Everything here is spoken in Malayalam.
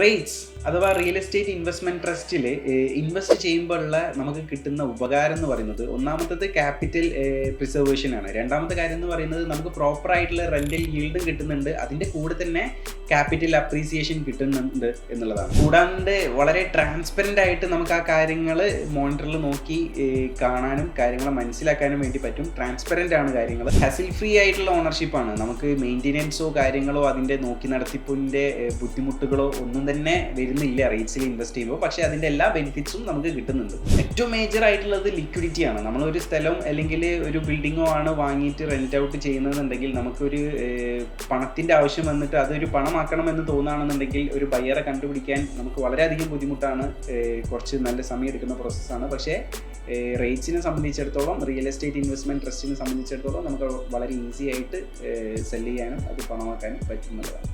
റേറ്റ്സ് അഥവാ റിയൽ എസ്റ്റേറ്റ് ഇൻവെസ്റ്റ്മെന്റ് ട്രസ്റ്റിൽ ഇൻവെസ്റ്റ് ചെയ്യുമ്പോഴുള്ള നമുക്ക് കിട്ടുന്ന ഉപകാരം എന്ന് പറയുന്നത് ഒന്നാമത്തത് ക്യാപിറ്റൽ പ്രിസർവേഷൻ ആണ്. രണ്ടാമത്തെ കാര്യം എന്ന് പറയുന്നത് നമുക്ക് പ്രോപ്പർ ആയിട്ടുള്ള റെന്റൽ yield കിട്ടുന്നുണ്ട്. അതിന്റെ കൂടെ തന്നെ ക്യാപിറ്റൽ അപ്രീസിയേഷൻ കിട്ടുന്നുണ്ട് എന്നുള്ളതാണ്. കൂടാണ്ട് വളരെ ട്രാൻസ്പെറന്റ് ആയിട്ട് നമുക്ക് ആ കാര്യങ്ങൾ മോണിറ്ററിൽ നോക്കി കാണാനും കാര്യങ്ങൾ മനസ്സിലാക്കാനും വേണ്ടി പറ്റും. ട്രാൻസ്പെറന്റ് ആണ് കാര്യങ്ങൾ. ഹസിൽ ഫ്രീ ആയിട്ടുള്ള ഓണർഷിപ്പ് ആണ്. നമുക്ക് മെയിന്റെനൻസോ കാര്യങ്ങളോ അതിന്റെ നോക്കി നടത്തിപ്പിന്റെ ബുദ്ധിമുട്ടുകളോ ഒന്നും തന്നെ വരുന്നില്ല റേറ്റ്സിൽ ഇൻവെസ്റ്റ് ചെയ്യുമ്പോൾ. പക്ഷേ അതിന്റെ എല്ലാ ബെനിഫിറ്റ്സും നമുക്ക് കിട്ടുന്നുണ്ട്. ഏറ്റവും മേജർ ആയിട്ടുള്ളത് ലിക്വിഡിറ്റി ആണ്. നമ്മളൊരു സ്ഥലം അല്ലെങ്കിൽ ഒരു ബിൽഡിങ്ങോ ആണ് വാങ്ങിയിട്ട് റെന്റ് ഔട്ട് ചെയ്യുന്നതെന്നുണ്ടെങ്കിൽ നമുക്കൊരു പണത്തിന്റെ ആവശ്യം വന്നിട്ട് അതൊരു പണമാക്കണം എന്ന് തോന്നുകയാണെന്നുണ്ടെങ്കിൽ ഒരു ബയ്യറെ കണ്ടുപിടിക്കാൻ നമുക്ക് വളരെയധികം ബുദ്ധിമുട്ടാണ്. കുറച്ച് നല്ല സമയം എടുക്കുന്ന പ്രോസസ്സാണ് പക്ഷേ റേറ്റ്സിനെ സംബന്ധിച്ചിടത്തോളം റിയൽ എസ്റ്റേറ്റ് ഇൻവെസ്റ്റ്മെന്റ് ട്രസ്റ്റിനെ സംബന്ധിച്ചിടത്തോളം നമുക്ക് വളരെ ഈസി ആയിട്ട് സെൽ ചെയ്യാനും അത് പണമാക്കാനും പറ്റുന്നതാണ്.